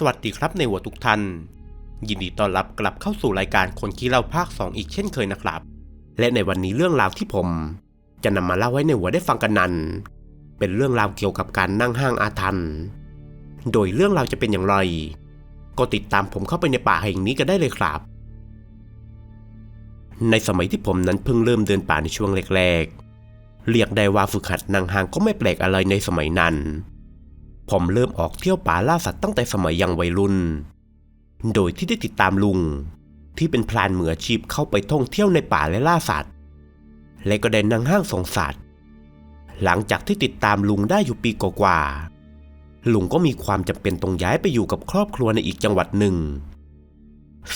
สวัสดีครับในหัวทุกท่าน ยินดีต้อนรับกลับเข้าสู่รายการคนขี้เล่าภาค 2 อีกเช่นเคยนะครับ และในวันนี้เรื่องราวที่ผม จะนำมาเล่าให้ในหัวได้ฟังกันนั้น เป็นเรื่องราวเกี่ยวกับการนั่งห้างอาถรรพ์โดยเรื่องราวจะเป็นอย่างไร ก็ติดตามผมเข้าไปในป่าแห่งนี้กันได้เลยครับ ในสมัยที่ผมนั้นเพิ่งเริ่มเดินป่าในช่วงแรกๆเรียกได้ว่าฝึกหัดนั่งห้างก็ไม่แปลกอะไรในสมัยนั้น ผมเริ่มออกเที่ยวป่าล่าสัตว์ตั้งแต่สมัยยังวัยรุ่น โดยที่ได้ติดตามลุง ที่เป็นพรานมืออาชีพเข้าไปท่องเที่ยวในป่าและล่าสัตว์ และก็ได้นั่งห้างส่งสัตว์ หลังจากที่ติดตามลุงได้อยู่ปีกว่าๆลุงก็มีความจำเป็นต้องย้ายไปอยู่กับครอบครัวในอีกจังหวัดหนึ่ง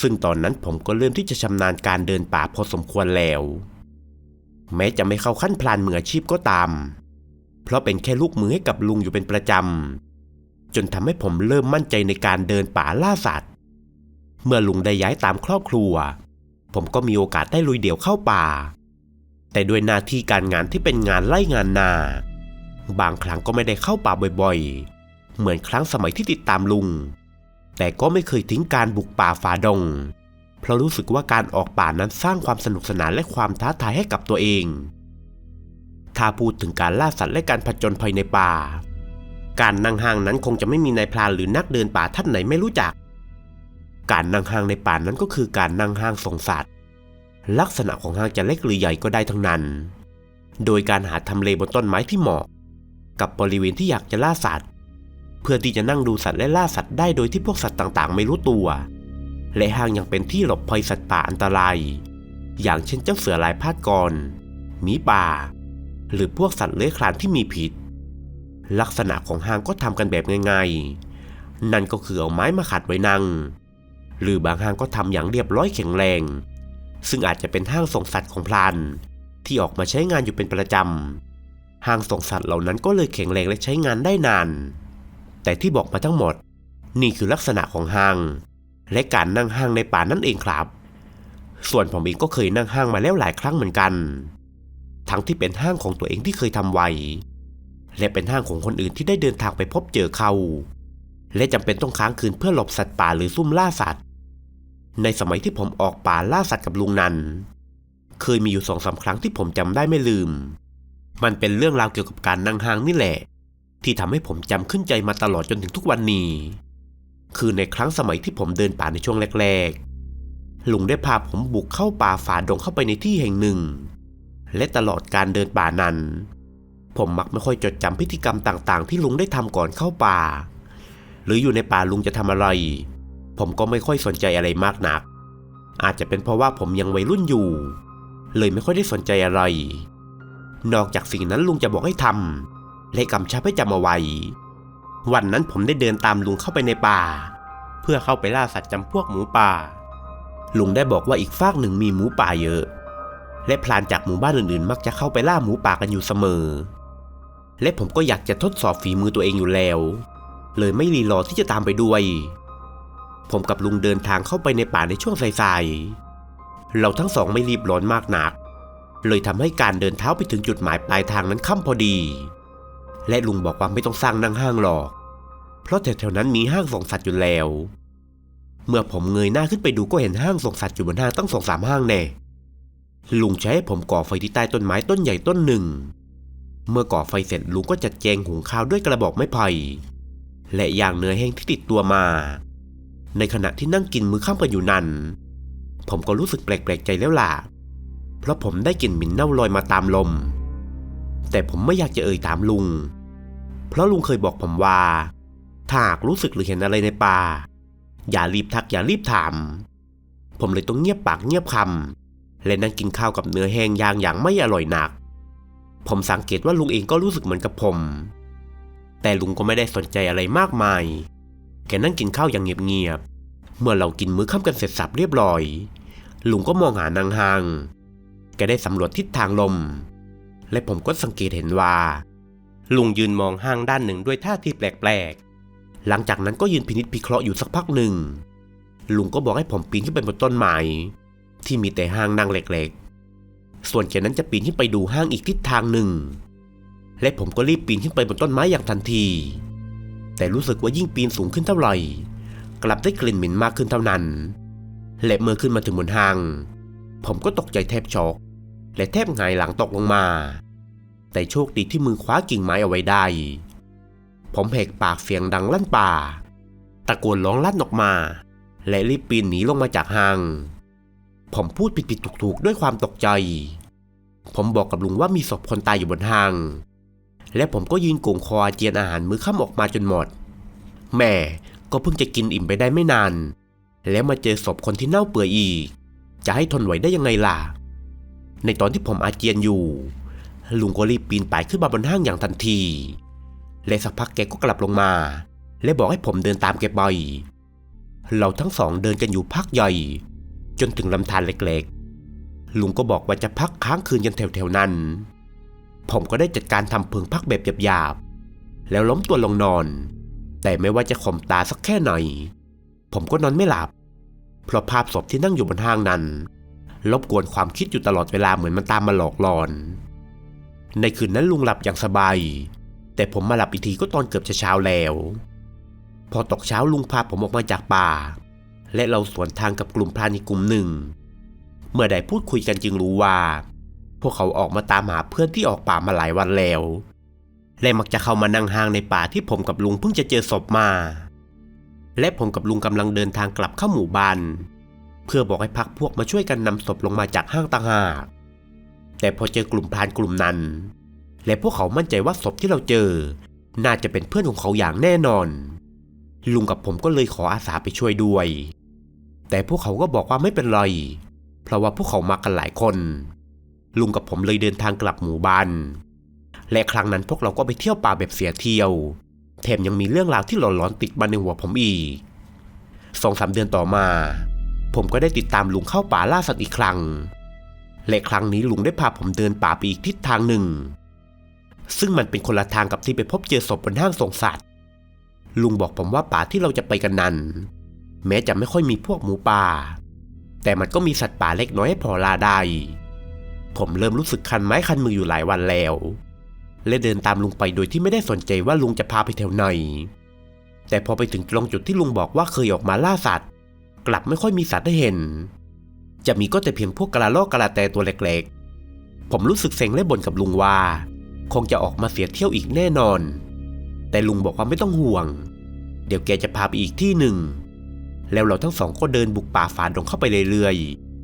ซึ่งตอนนั้นผมก็เริ่มที่จะชำนาญการเดินป่าพอสมควรแล้ว แม้จะไม่เข้าขั้นพลานมืออาชีพก็ตาม เพราะเป็นแค่ลูกมือให้กับลุงอยู่เป็นประจำ จนทำให้ผมเริ่มมั่นใจในการเดินป่าล่าสัตว์ เมื่อลุงได้ย้ายตามครอบครัว ผมก็มีโอกาสได้ลุยเดี่ยวเข้าป่า แต่ด้วยหน้าที่การงานที่เป็นงานไล่งานนา บางครั้งก็ไม่ได้เข้าป่าบ่อยๆ เหมือนครั้งสมัยที่ติดตามลุง แต่ก็ไม่เคยทิ้งการบุกป่าฝ่าดง เพราะรู้สึกว่าการออกป่านั้นสร้างความสนุกสนานและความท้าทายให้กับตัวเอง ถ้าพูดถึงการล่าสัตว์และการผจญภัยในป่า การนั่งห้างนั้นคงจะไม่มีนายพรานหรือนักเดินป่าท่านไหนไม่รู้จัก การนั่งห้างในป่านั้นก็คือการนั่งห้างส่งสัตว์ ลักษณะของห้างจะเล็กหรือใหญ่ก็ได้ทั้งนั้น โดยการหาทำเลบนต้นไม้ที่เหมาะ กับบริเวณที่อยากจะล่าสัตว์ เพื่อที่จะนั่งดูสัตว์และล่าสัตว์ได้โดยที่พวกสัตว์ต่างๆ ไม่รู้ตัว และห้างยังเป็นที่หลบภัยสัตว์ป่าอันตราย อย่างเช่นเจ้าเสือลายพาดกรหมีป่า หรือพวกสัตว์เลื้อยคลานที่มีพิษ ลักษณะของห้างก็ทำกันแบบง่ายๆ นั่นก็คือเอาไม้มาขัดไว้นั่ง หรือบางห้างก็ทำอย่างเรียบร้อยแข็งแรง ซึ่งอาจจะเป็นห้างส่งสัตว์ของพลาน ที่ออกมาใช้งานอยู่เป็นประจำห้างส่งสัตว์เหล่านั้นก็เลยแข็งแรงและใช้งานได้นาน แต่ที่บอกมาทั้งหมด นี่คือลักษณะของห้าง และการนั่งห้างในป่านั่นเองครับ ส่วนผมเองก็เคยนั่งห้างมาแล้วหลายครั้งเหมือนกัน ทั้งที่เป็นห้างของตัวเองที่เคยทำไว้ และเป็นห้างของคนอื่นที่ได้เดินทางไปพบเจอเขา และจำเป็นต้องค้างคืนเพื่อหลบสัตว์ป่าหรือซุ่มล่าสัตว์ ในสมัยที่ผมออกป่าล่าสัตว์กับลุงนันเคยมีอยู่สองสาครั้งที่ผมจำได้ไม่ลืม มันเป็นเรื่องราวเกี่ยวกับการนั่งห้างนี่แหละ ที่ทำให้ผมจำขึ้นใจมาตลอดจนถึงทุกวันนี้ คือในครั้งสมัยที่ผมเดินป่าในช่วงแรกๆลุงได้พาผมบุกเข้าป่าฝ่าดงเข้าไปในที่แห่งหนึ่ง และตลอดการเดินป่านั้น ผมมักไม่ค่อยจดจำพิธีกรรมต่างๆ ที่ลุงได้ทำก่อนเข้าป่า หรืออยู่ในป่าลุงจะทำอะไร ผมก็ไม่ค่อยสนใจอะไรมากนัก อาจจะเป็นเพราะว่าผมยังวัยรุ่นอยู่ เลยไม่ค่อยได้สนใจอะไร นอกจากสิ่งนั้นลุงจะบอกให้ทำและกำชับให้จำเอาไว้ วันนั้นผมได้เดินตามลุงเข้าไปในป่า เพื่อเข้าไปล่าสัตว์จำพวกหมูป่า ลุงได้บอกว่าอีกฟากหนึ่งมีหมูป่าเยอะ และพลานจากหมู่บ้านอื่นๆ มักจะเข้าไปล่าหมูป่ากันอยู่เสมอ และผมก็อยากจะทดสอบฝีมือตัวเองอยู่แล้ว เลยไม่รีรอที่จะตามไปด้วย ผมกับลุงเดินทางเข้าไปในป่าในช่วงสายๆ เราทั้งสองไม่รีบร้อนมากนัก เลยทำให้การเดินเท้าไปถึงจุดหมายปลายทางนั้นค่ำพอดี และลุงบอกว่าไม่ต้องสร้างนั่งห้างหรอก เพราะแถวๆนั้นมีห้างส่งสัตว์อยู่แล้ว เมื่อผมเงยหน้าขึ้นไปดูก็เห็นห้างส่งสัตว์อยู่บนห้างตั้งสองสามห้างแน่ ลุงใช้ให้ผมก่อไฟที่ใต้ต้นไม้ต้นใหญ่ต้นหนึ่ง เมื่อก่อไฟเสร็จลุงก็จัดแจงหุงข้าวด้วยกระบอกไม้ไผ่และยางเนื้อแห้งที่ติดตัวมา ในขณะที่นั่งกินมื้อค่ำกันอยู่นั้น ผมก็รู้สึกแปลกๆใจแล้วล่ะ เพราะผมได้กลิ่นหมิ่นเน่าลอยมาตามลม แต่ผมไม่อยากจะเอ่ยถามลุง เพราะลุงเคยบอกผมว่า ถ้าหากรู้สึกหรือเห็นอะไรในป่า อย่ารีบทักอย่ารีบถาม ผมเลยต้องเงียบปากเงียบคำ และนั่งกินข้าวกับเนื้อแห้งย่างอย่างไม่อร่อยหนัก ผมสังเกตว่าลุงเองก็รู้สึกเหมือนกับผม แต่ลุงก็ไม่ได้สนใจอะไรมากมาย แกนั่งกินข้าวอย่างเงียบๆ เมื่อเรากินมื้อค่ำกันเสร็จสับเรียบร้อย ลุงก็มองหานางหางแกได้สำรวจทิศทางลม และผมก็สังเกตเห็นว่า ลุงยืนมองห้างด้านหนึ่งด้วยท่าทีแปลกๆ หลังจากนั้นก็ยืนพินิจพิเคราะห์อยู่สักพักหนึ่ง ลุงก็บอกให้ผมปีนขึ้นไปบนต้นไม้ ที่มีแต่ห้างนั่งเล็กๆ ส่วนแกนั้นจะปีนขึ้นไปดูห้างอีกทิศทางหนึ่ง และผมก็รีบปีนขึ้นไปบนต้นไม้อย่างทันที แต่รู้สึกว่ายิ่งปีนสูงขึ้นเท่าไหร่ กลับได้กลิ่นเหม็นมากขึ้นเท่านั้น และเมื่อขึ้นมาถึงบนห้าง ผมก็ตกใจแทบช็อก และแทบหงายหลังตกลงมา แต่โชคดีที่มือคว้ากิ่งไม้เอาไว้ได้ ผมแหกปากเสียงดังลั่นป่า ตะโกนร้องลั่นออกมา และรีบปีนหนีลงมาจากห้าง ผมพูดผิดๆถูกๆ ด้วยความตกใจ ผมบอกกับลุงว่ามีศพคนตายอยู่บนห้าง และผมก็ยืนโกงคออาเจียนอาหารมื้อค่ำออกมาจนหมด แม่ก็เพิ่งจะกินอิ่มไปได้ไม่นาน แล้วมาเจอศพคนที่เน่าเปื่อยอีก จะให้ทนไหวได้ยังไงล่ะ ในตอนที่ผมอาเจียนอยู่ ลุงก็รีบปีนป่ายขึ้นมาบนห้างอย่างทันที และสักพักแกก็กลับลงมา และบอกให้ผมเดินตามแกไป เราทั้งสองเดินกันอยู่พักใหญ่ จนถึงลำธารเล็กๆ ลุงก็บอกว่าจะพักค้างคืนกันแถวๆนั้น ผมก็ได้จัดการทำเพิงพักแบบหยาบๆ แล้วล้มตัวลงนอน แต่ไม่ว่าจะข่มตาสักแค่ไหน ผมก็นอนไม่หลับ เพราะภาพศพที่นั่งอยู่บนห้างนั้นรบกวนความคิดอยู่ตลอดเวลาเหมือนมันตามมาหลอกหลอน ในคืนนั้นลุงหลับอย่างสบาย แต่ผมมาหลับอีกทีก็ตอนเกือบจะเช้าแล้ว พอตกเช้าลุงพาผมออกมาจากป่า และเราสวนทางกับกลุ่มพรานอีกกลุ่มหนึ่ง เมื่อได้พูดคุยกันจึงรู้ว่า พวกเขาออกมาตามหาเพื่อนที่ออกป่ามาหลายวันแล้ว และมักจะเข้ามานั่งห้างในป่าที่ผมกับลุงเพิ่งจะเจอศพมา และผมกับลุงกำลังเดินทางกลับเข้าหมู่บ้านเพื่อบอกให้พักพวกมาช่วยกันนำศพลงมาจากห้างต่างหากแต่พอเจอกลุ่มพรานกลุ่มนั้น และพวกเขามั่นใจว่าศพที่เราเจอ น่าจะเป็นเพื่อนของเขาอย่างแน่นอน ลุงกับผมก็เลยขออาสาไปช่วยด้วย แต่พวกเขาก็บอกว่าไม่เป็นไรเพราะว่าพวกเขามากันหลายคน ลุงกับผมเลยเดินทางกลับหมู่บ้านและครั้งนั้นพวกเราก็ไปเที่ยวป่าแบบเสียเที่ยว แถมยังมีเรื่องราวที่หลอนๆติดมาในหัวผมอีกสองสามเดือนต่อมา ผมก็ได้ติดตามลุงเข้าป่าล่าสัตว์อีกครั้ง และครั้งนี้ลุงได้พาผมเดินป่าไปอีกทิศทางหนึ่ง ซึ่งมันเป็นคนละทางกับที่ไปพบเจอศพบนห้างสงสัตว์ ลุงบอกผมว่าป่าที่เราจะไปกันนั้น แม้จะไม่ค่อยมีพวกหมูป่า แต่มันก็มีสัตว์ป่าเล็กน้อยให้พอลาได้ ผมเริ่มรู้สึกคันไม้คันมืออยู่หลายวันแล้ว และเดินตามลุงไปโดยที่ไม่ได้สนใจว่าลุงจะพาไปแถวไหน แต่พอไปถึงตรงจุดที่ลุงบอกว่าเคยออกมาล่าสัตว์ กลับไม่ค่อยมีสัตว์ให้เห็น จะมีก็แต่เพียงพวกกระรอกกระแตตัวเล็กๆ ผมรู้สึกเซ็งและบ่นกับลุงว่า คงจะออกมาเสียเที่ยวอีกแน่นอน แต่ลุงบอกว่าไม่ต้องห่วง เดี๋ยวแกจะพาไปอีกที่หนึ่ง แล้วเราทั้งสองก็เดินบุกป่าฝ่าดงเข้าไปเรื่อย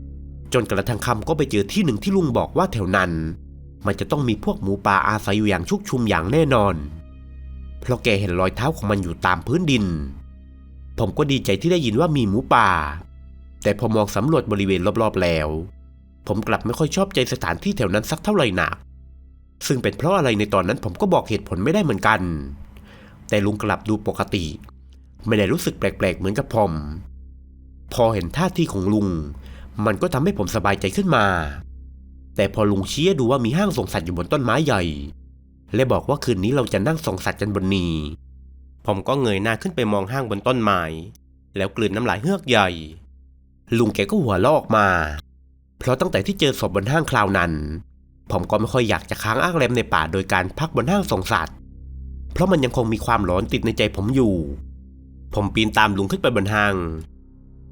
ๆ จนกระทั่งค่ำก็ไปเจอที่หนึ่งที่ลุงบอกว่าแถวนั้น มันจะต้องมีพวกหมูป่าอาศัยอยู่อย่างชุกชุมอย่างแน่นอน เพราะแกเห็นรอยเท้าของมันอยู่ตามพื้นดิน ผมก็ดีใจที่ได้ยินว่ามีหมูป่า แต่พอมองสำรวจบริเวณรอบๆแล้ว ผมกลับไม่ค่อยชอบใจสถานที่แถวนั้นสักเท่าไหร่นัก ซึ่งเป็นเพราะอะไรในตอนนั้นผมก็บอกเหตุผลไม่ได้เหมือนกัน แต่ลุงกลับดูปกติ ไม่ได้รู้สึกแปลกๆเหมือนกับผม พอเห็นท่าทีของลุง มันก็ทำให้ผมสบายใจขึ้นมา แต่พอลุงชี้ดูว่ามีห้างส่งสัตว์อยู่บนต้นไม้ใหญ่ และบอกว่าคืนนี้เราจะนั่งส่งสัตว์กันบนนี้ ผมก็เงยหน้าขึ้นไปมองห้างบนต้นไม้ แล้วกลืนน้ำลายเฮือกใหญ่ ลุงแกก็หัวเราะอกมา เพราะตั้งแต่ที่เจอศพบนห้างคราวนั้น ผมก็ไม่ค่อยอยากจะค้างอ้างแรมในป่าโดยการพักบนห้างส่งสัตว์ เพราะมันยังคงมีความร้อนติดในใจผมอยู่ ผมปีนตามลุงขึ้นไปบนห้าง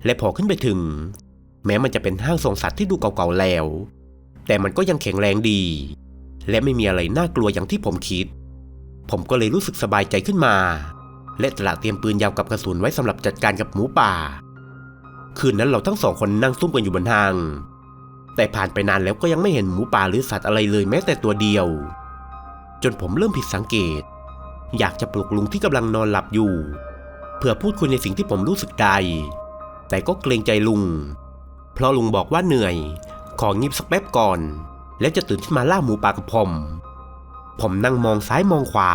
และพอขึ้นไปถึง แม้มันจะเป็นห้างส่งสัตว์ที่ดูเก่าๆแล้ว แต่มันก็ยังแข็งแรงดี และไม่มีอะไรน่ากลัวอย่างที่ผมคิด ผมก็เลยรู้สึกสบายใจขึ้นมา และตระเตรียมปืนยาวกับกระสุนไว้สำหรับจัดการกับหมูป่า คืนนั้นเราทั้งสองคนนั่งซุ่มกันอยู่บนห้าง แต่ผ่านไปนานแล้วก็ยังไม่เห็นหมูป่าหรือสัตว์อะไรเลยแม้แต่ตัวเดียว จนผมเริ่มผิดสังเกต อยากจะปลุกลุงที่กำลังนอนหลับอยู่ เพื่อพูดคุยในสิ่งที่ผมรู้สึกได้แต่ก็เกรงใจลุง เพราะลุงบอกว่าเหนื่อย ของิบสักแป๊บก่อน แล้วจะตื่นขึ้นมาล่าหมูป่ากับผม ผมนั่งมองซ้ายมองขวา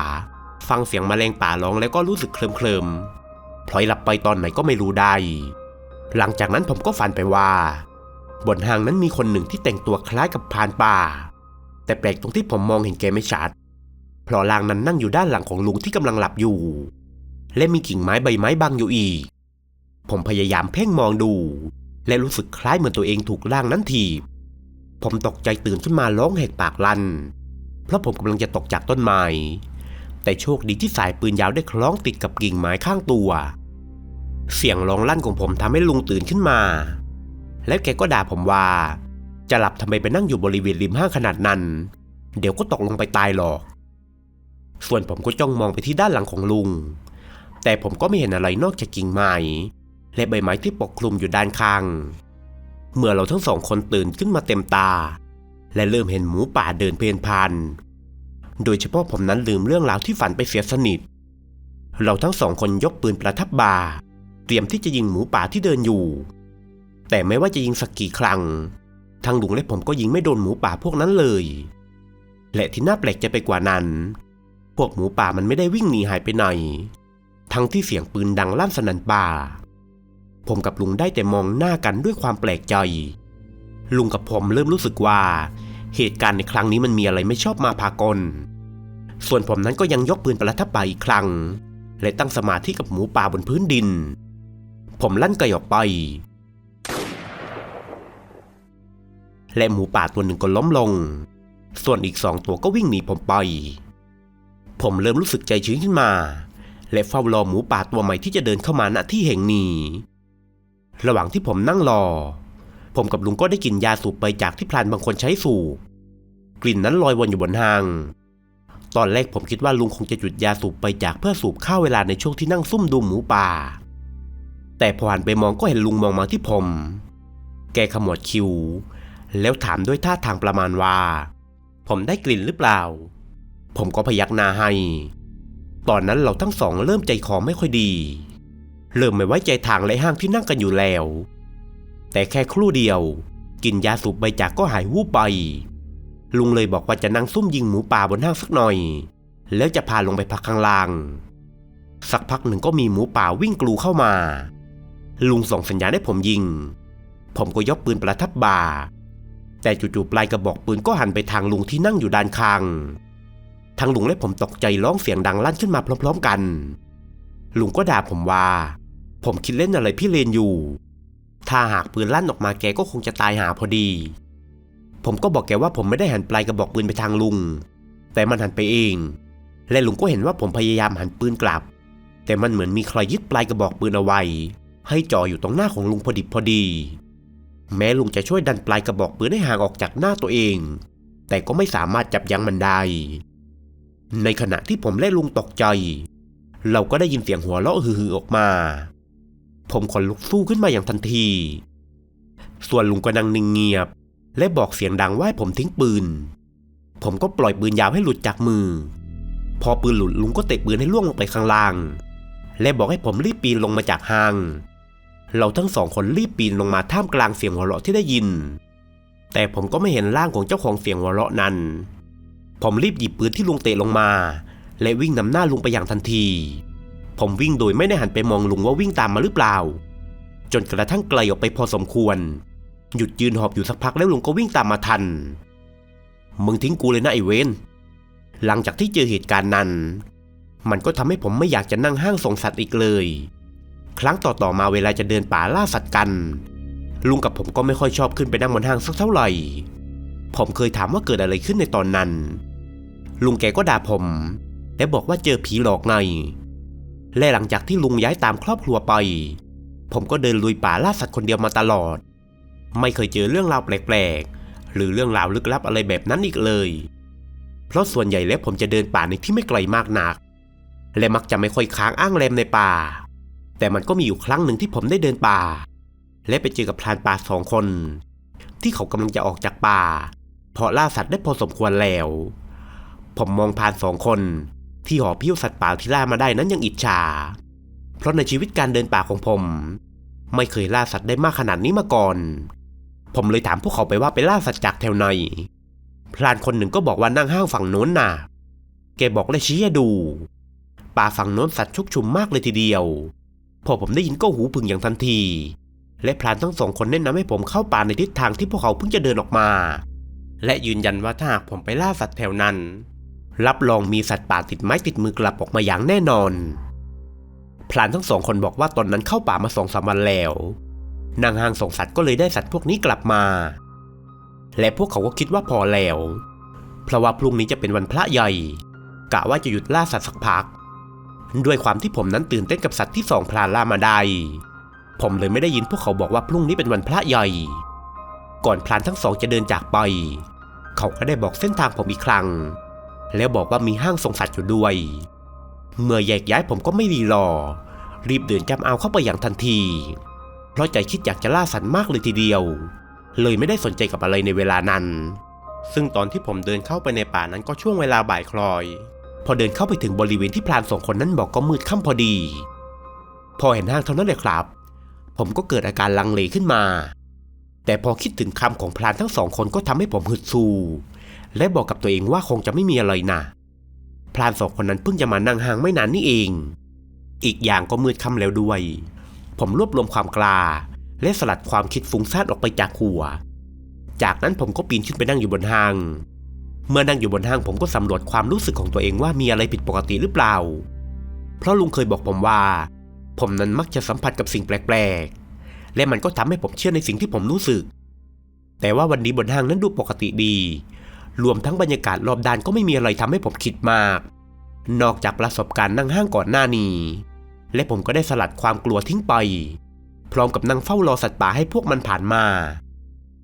ฟังเสียงแมลงป่าร้องแล้วก็รู้สึกเคลิมเคลิมพลอยหลับไปตอนไหนก็ไม่รู้ได้ หลังจากนั้นผมก็ฝันไปว่าบนห้างนั้นมีคนหนึ่งที่แต่งตัวคล้ายกับพานป่า แต่แปลกตรงที่ผมมองเห็นแกไม่ชัดเพราะลางนั้นนั่งอยู่ด้านหลังของลุงที่กำลังหลับอยู่ และมีกิ่งไม้ใบไม้บังอยู่อีก ผมพยายามเพ่งมองดู และรู้สึกคล้ายเหมือนตัวเองถูกร่างนั้นถีบ ผมตกใจตื่นขึ้นมาร้องแหกปากลั่นเพราะผมกำลังจะตกจากต้นไม้ แต่โชคดีที่สายปืนยาวได้คล้องติดกับกิ่งไม้ข้างตัว เสียงร้องลั่นของผมทำให้ลุงตื่นขึ้นมา แล้วแกก็ด่าผมว่า จะหลับทำไมไปนั่งอยู่บริเวณริมห้างขนาดนั้น เดี๋ยวก็ตกลงไปตายหรอก ส่วนผมก็จ้องมองไปที่ด้านหลังของลุง แต่ผมก็ไม่เห็นอะไรนอกจากกิ่งไม้และใบไม้ที่ปกคลุมอยู่ด้านข้าง เมื่อเราทั้งสองคนตื่นขึ้นมาเต็มตา และเริ่มเห็นหมูป่าเดินเพลินพัน โดยเฉพาะผมนั้นลืมเรื่องราวที่ฝันไปเสียสนิท เราทั้งสองคนยกปืนประทับบ่า เตรียมที่จะยิงหมูป่าที่เดินอยู่ แต่ไม่ว่าจะยิงสักกี่ครั้งทั้งลุงและผมก็ยิงไม่โดนหมูป่าพวกนั้นเลย และที่น่าแปลกใจไปกว่านั้น พวกหมูป่ามันไม่ได้วิ่งหนีหายไปไหน ทั้งที่เสียงปืนดังลั่นสนั่นป่า ผมกับลุงได้แต่มองหน้ากันด้วยความแปลกใจ ลุงกับผมเริ่มรู้สึกว่า เหตุการณ์ในครั้งนี้มันมีอะไรไม่ชอบมาพากล ส่วนผมนั้นก็ยังยกปืนประทับป่าอีกครั้ง และตั้งสมาธิกับหมูป่าบนพื้นดิน ผมลั่นไกออกไป และหมูป่าตัวหนึ่งก็ล้มลง ส่วนอีกสองตัวก็วิ่งหนีผมไป ผมเริ่มรู้สึกใจชื้นขึ้นมา และเฝ้ารอหมูป่าตัวใหม่ที่จะเดินเข้ามาณที่แห่งนี้ ระหว่างที่ผมนั่งรอ ผมกับลุงก็ได้กลิ่นยาสูบไปจากที่พลานบางคนใช้สูบ กลิ่นนั้นลอยวนอยู่บนหาง ตอนแรกผมคิดว่าลุงคงจะจุดยาสูบไปจากเพื่อสูบข้าวเวลาในช่วงที่นั่งซุ่มดูหมูป่า แต่พอหันไปมองก็เห็นลุงมองมาที่ผม แกขมวดคิ้วแล้วถามด้วยท่าทางประมาณว่า ผมได้กลิ่นหรือเปล่า ผมก็พยักหน้าให้ ตอนนั้นเราทั้งสองเริ่มใจคอไม่ค่อยดี เริ่มไม่ไว้ใจทางและห้างที่นั่งกันอยู่แล้ว แต่แค่ครู่เดียว กินยาสูบใบจากก็หายวูบไป ลุงเลยบอกว่าจะนั่งซุ่มยิงหมูป่าบนห้างสักหน่อย แล้วจะพาลงไปพักข้างล่าง สักพักหนึ่งก็มีหมูป่าวิ่งกลูเข้ามา ลุงส่งสัญญาณให้ผมยิง ผมก็ยกปืนประทับบ่าแต่จู่ๆปลายกระบอกปืนก็หันไปทางลุงที่นั่งอยู่ด้านข้าง ทั้งลุงและผมตกใจร้องเสียงดังลั่นขึ้นมาพร้อม ๆ กัน ลุงก็ด่าผมว่า ผมคิดเล่นอะไรพี่เลนอยู่ ถ้าหากปืนลั่นออกมาแกก็คงจะตายหาพอดี ผมก็บอกแกว่าผมไม่ได้หันปลายกระบอกปืนไปทางลุง แต่มันหันไปเอง และลุงก็เห็นว่าผมพยายามหันปืนกลับ แต่มันเหมือนมีใครยึดปลายกระบอกปืนเอาไว้ ให้จ่ออยู่ตรงหน้าของลุงพอดิบพอดี แม้ลุงจะช่วยดันปลายกระบอกปืนให้ห่างออกจากหน้าตัวเอง แต่ก็ไม่สามารถจับยั้งมันได้ ในขณะที่ผมและลุงตกใจ เราก็ได้ยินเสียงหัวเราะฮือๆออกมา ผมขนลุกสู้ขึ้นมาอย่างทันที ส่วนลุงก็นั่งนิ่งเงียบ และบอกเสียงดังว่าให้ผมทิ้งปืน ผมก็ปล่อยปืนยาวให้หลุดจากมือ พอปืนหลุดลุงก็เตะปืนให้ล่วงลงไปข้างล่าง และบอกให้ผมรีบปีนลงมาจากห้าง เราทั้งสองคนรีบปีนลงมาท่ามกลางเสียงหัวเราะที่ได้ยิน แต่ผมก็ไม่เห็นร่างของเจ้าของเสียงหัวเราะนั้น ผมรีบหยิบปืนที่ลุงเตะลงมา และวิ่งนำหน้าลุงไปอย่างทันที ผมวิ่งโดยไม่ได้หันไปมองลุงว่าวิ่งตามมาหรือเปล่า จนกระทั่งไกลออกไปพอสมควร หยุดยืนหอบอยู่สักพักแล้วลุงก็วิ่งตามมาทัน มึงทิ้งกูเลยนะไอเวนหลังจากที่เจอเหตุการณ์นั้น มันก็ทำให้ผมไม่อยากจะนั่งห้างส่งสัตว์อีกเลย ครั้งต่อๆมาเวลาจะเดินป่าล่าสัตว์กัน ลุงกับผมก็ไม่ค่อยชอบขึ้นไปนั่งบนห้างสักเท่าไหร่ ผมเคยถามว่าเกิดอะไรขึ้นในตอนนั้น ลุงแกก็ด่าผมและบอกว่าเจอผีหลอกไงและหลังจากที่ลุงย้ายตามครอบครัวไป ผมก็เดินลุยป่าล่าสัตว์คนเดียวมาตลอด ไม่เคยเจอเรื่องราวแปลกๆ หรือเรื่องราวลึกลับอะไรแบบนั้นอีกเลย เพราะส่วนใหญ่แล้วผมจะเดินป่าในที่ไม่ไกลมากนัก และมักจะไม่ค่อยค้างอ้างแรมในป่า แต่มันก็มีอยู่ครั้งหนึ่งที่ผมได้เดินป่า และไปเจอกับพรานป่าสองคน ที่เขากำลังจะออกจากป่า เพราะล่าสัตว์ได้พอสมควรแล้ว ผมมองพรานสองคน ที่หอพิ้วสัตว์ป่าที่ล่ามาได้นั้นยังอิจฉา เพราะในชีวิตการเดินป่าของผม ไม่เคยล่าสัตว์ได้มากขนาดนี้มาก่อน ผมเลยถามพวกเขาไปว่าไปล่าสัตว์จากแถวไหนพรานคนหนึ่งก็บอกว่านั่งห้างฝั่งโน้นน่ะ แกบอกและชี้ให้ดู ป่าฝั่งโน้นสัตว์ชุกชุมมากเลยทีเดียว พอผมได้ยินก็หูผึ่งอย่างทันที และพรานทั้งสองคนแนะนำให้ผมเข้าป่าในทิศทางที่พวกเขาเพิ่งจะเดินออกมา และยืนยันว่าถ้าหากผมไปล่าสัตว์แถวนั้น รับรองมีสัตว์ป่าติดไม้ติดมือกลับออกมาอย่างแน่นอนพรานทั้งสองคนบอกว่าตอนนั้นเข้าป่ามาสองสามวันแล้ว นางหางส่งสัตว์ก็เลยได้สัตว์พวกนี้กลับมา และพวกเขาก็คิดว่าพอแล้ว เพราะว่าพรุ่งนี้จะเป็นวันพระใหญ่ กะว่าจะหยุดล่าสัตว์สักพัก ด้วยความที่ผมนั้นตื่นเต้นกับสัตว์ที่สองพลานล่ามาได้ผมเลยไม่ได้ยินพวกเขาบอกว่าพรุ่งนี้เป็นวันพระใหญ่ ก่อนพลานทั้งสองจะเดินจากไป เขาก็ได้บอกเส้นทางผมอีกครั้ง แล้วบอกว่ามีห้างส่งสัตว์อยู่ด้วย เมื่อแยกย้ายผมก็ไม่รีรอ รีบเดินจำเอาเข้าไปอย่างทันที เพราะใจคิดอยากจะล่าสัตว์มากเลยทีเดียว เลยไม่ได้สนใจกับอะไรในเวลานั้น ซึ่งตอนที่ผมเดินเข้าไปในป่านั้นก็ช่วงเวลาบ่ายคลอย พอเดินเข้าไปถึงบริเวณที่พรานสองคนนั้นบอกก็มืดค่ำพอดี พอเห็นห้างเท่านั้นเลยครับ ผมก็เกิดอาการลังเลขึ้นมา แต่พอคิดถึงคำของพรานทั้งสองคนก็ทำให้ผมหึดสู้ และบอกกับตัวเองว่าคงจะไม่มีอะไรนะพรานสองคนนั้นเพิ่งจะมานั่งห่างไม่นานนี่เอง อีกอย่างก็มืดค่ำแล้วด้วย ผมรวบรวมความกล้า และสลัดความคิดฟุ้งซ่านออกไปจากหัว จากนั้นผมก็ปีนขึ้นไปนั่งอยู่บนห้าง เมื่อนั่งอยู่บนห้างผมก็สำรวจความรู้สึกของตัวเองว่ามีอะไรผิดปกติหรือเปล่า เพราะลุงเคยบอกผมว่า ผมนั้นมักจะสัมผัสกับสิ่งแปลกๆ และมันก็ทำให้ผมเชื่อในสิ่งที่ผมรู้สึก แต่ว่าวันนี้บนห้างนั้นดูปกติดี รวมทั้งบรรยากาศรอบด้านก็ไม่มีอะไรทำให้ผมคิดมาก นอกจากประสบการณ์นั่งห้างก่อนหน้านี้ และผมก็ได้สลัดความกลัวทิ้งไป พร้อมกับนั่งเฝ้ารอสัตว์ป่าให้พวกมันผ่านมา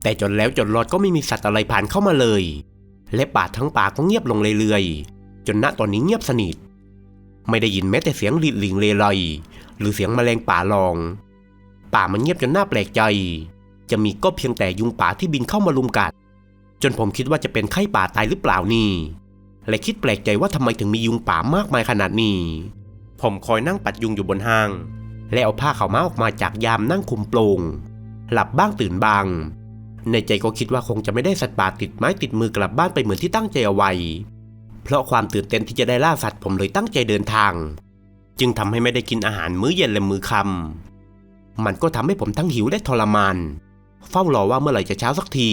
แต่จนแล้วจนรอดก็ไม่มีสัตว์อะไรผ่านเข้ามาเลย และป่าทั้งป่าก็เงียบลงเรื่อยๆจนณตอนนี้เงียบสนิท ไม่ได้ยินแม้แต่เสียงลิดหลิงเลไลหรือเสียงแมลงป่าลอง ป่ามันเงียบจนน่าแปลกใจ จะมีก็เพียงแต่ยุงป่าที่บินเข้ามาลุมกัด จนผมคิดว่าจะเป็นไข้ป่าตายหรือเปล่านี่และคิดแปลกใจว่าทำไมถึงมียุงป่ามากมายขนาดนี้ ผมคอยนั่งปัดยุงอยู่บนห้าง และเอาผ้าขาวม้าออกมาจากยามนั่งคุมโปรงหลับบ้างตื่นบ้าง ในใจก็คิดว่าคงจะไม่ได้สัตว์ป่าติดไม้ติดมือกลับบ้านไปเหมือนที่ตั้งใจเอาไว้เพราะความตื่นเต้นที่จะได้ล่าสัตว์ผมเลยตั้งใจเดินทาง จึงทำให้ไม่ได้กินอาหารมื้อเย็นและมื้อค่ำมันก็ทำให้ผมทั้งหิวและทรมาน เฝ้ารอว่าเมื่อไหร่จะเช้าสักที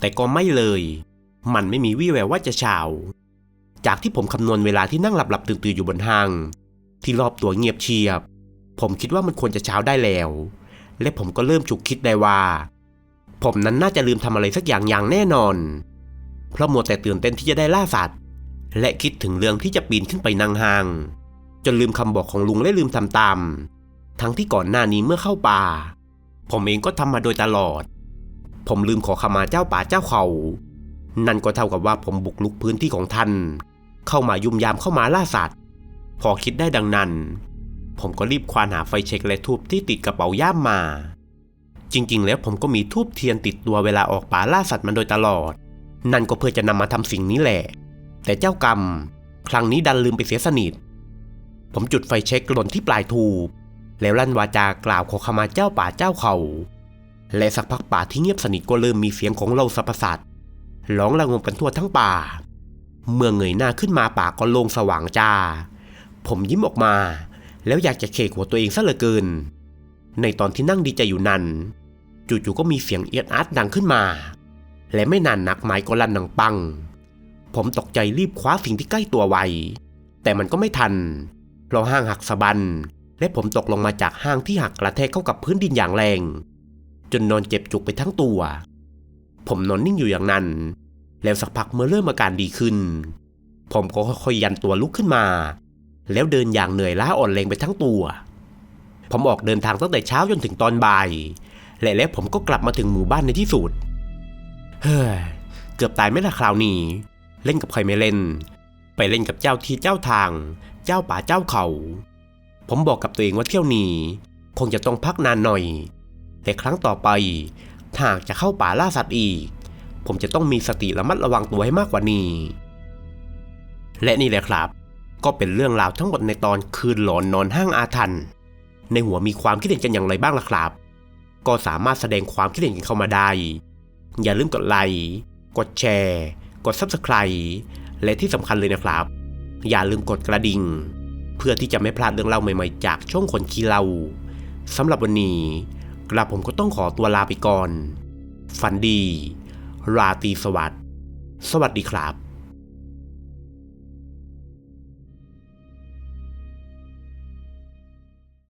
แต่ก็ไม่เลย มันไม่มีวี่แววว่าจะเช้าจากที่ผมคำนวณเวลาที่นั่งหลับหลับตื่นตื่นอยู่บนห้าง ที่รอบตัวเงียบเชียบ ผมคิดว่ามันควรจะเช้าได้แล้ว และผมก็เริ่มฉุกคิดได้ว่า ผมนั้นน่าจะลืมทำอะไรสักอย่างอย่างแน่นอน เพราะมัวแต่ตื่นเต้นที่จะได้ล่าสัตว์ และคิดถึงเรื่องที่จะปีนขึ้นไปนั่งห้าง จนลืมคำบอกของลุงและลืมทำตาม ทั้งที่ก่อนหน้านี้เมื่อเข้าป่า ผมเองก็ทำมาโดยตลอด ผมลืมขอขมาเจ้าป่าเจ้าเขา นั่นก็เท่ากับว่าผมบุกลุกพื้นที่ของท่าน เข้ามายุ่มยามเข้ามาล่าสัตว์ พอคิดได้ดังนั้น ผมก็รีบควานหาไฟเช็คและทูบที่ติดกระเป๋าย่ามมา จริงๆ แล้วผมก็มีทูบเทียนติดตัวเวลาออกป่าล่าสัตว์มาโดยตลอด นั่นก็เพื่อจะนำมาทำสิ่งนี้แหละ แต่เจ้ากรรม ครั้งนี้ดันลืมไปเสียสนิท ผมจุดไฟเช็คหล่นที่ปลายทูบแล้วลั่นวาจากล่าวขอขมาเจ้าป่าเจ้าเขา และสักพักป่าที่เงียบสนิทก็เริ่มมีเสียงของเราสรรพสัตว์ร้องระงมกันทั่วทั้งป่า เมื่อเงยหน้าขึ้นมาป่าก็โล่งสว่างจ้า ผมยิ้มออกมา แล้วอยากจะเคกหัวตัวเองซะเหลือเกิน ในตอนที่นั่งดีใจอยู่นั้น จู่ๆก็มีเสียงเอียดอาร์ตดังขึ้นมา และไม่นานนักไม้ก็ลั่นดังปัง ผมตกใจรีบคว้าสิ่งที่ใกล้ตัวไว้ แต่มันก็ไม่ทันเพราะห้างหักสะบัน และผมตกลงมาจากห้างที่หักกระแทกเข้ากับพื้นดินอย่างแรง จนนอนเจ็บจุกไปทั้งตัว ผมนอนนิ่งอยู่อย่างนั้น แล้วสักพักเมื่อเริ่มอาการดีขึ้น ผมก็ค่อยๆยันตัวลุกขึ้นมา แล้วเดินอย่างเหนื่อยล้าอ่อนแรงไปทั้งตัว ผมออกเดินทางตั้งแต่เช้าจนถึงตอนบ่าย และแล้วผมก็กลับมาถึงหมู่บ้านในที่สุด เฮ้ย เกือบตายไม่ละคราวนี้ เล่นกับใครไม่เล่น ไปเล่นกับเจ้าที่เจ้าทาง เจ้าป่าเจ้าเขา ผมบอกกับตัวเองว่าเที่ยวนี้ คงจะต้องพักนานหน่อย แต่ครั้งต่อไปถ้าหากจะเข้าป่าล่าสัตว์อีก ผมจะต้องมีสติระมัดระวังตัวให้มากกว่านี้ และนี่แหละครับ ก็เป็นเรื่องราวทั้งหมดในตอนคืนหลอนนอนห้างอาถรรพ์ในหัวมีความคิดเห็นกันอย่างไรบ้างล่ะครับ ก็สามารถแสดงความคิดเห็นกันเข้ามาได้ อย่าลืมกดไลค์กดแชร์ กด Subscribe และที่สำคัญเลยนะครับ อย่าลืมกดกระดิ่ง เพื่อที่จะไม่พลาดเรื่องเล่าใหม่ๆ จากช่องคนขี้เลาสำหรับวันนี้ กระผมก็ต้องขอตัวลาไปก่อน ฝันดี ราตรีสวัสดิ์ สวัสดีครับ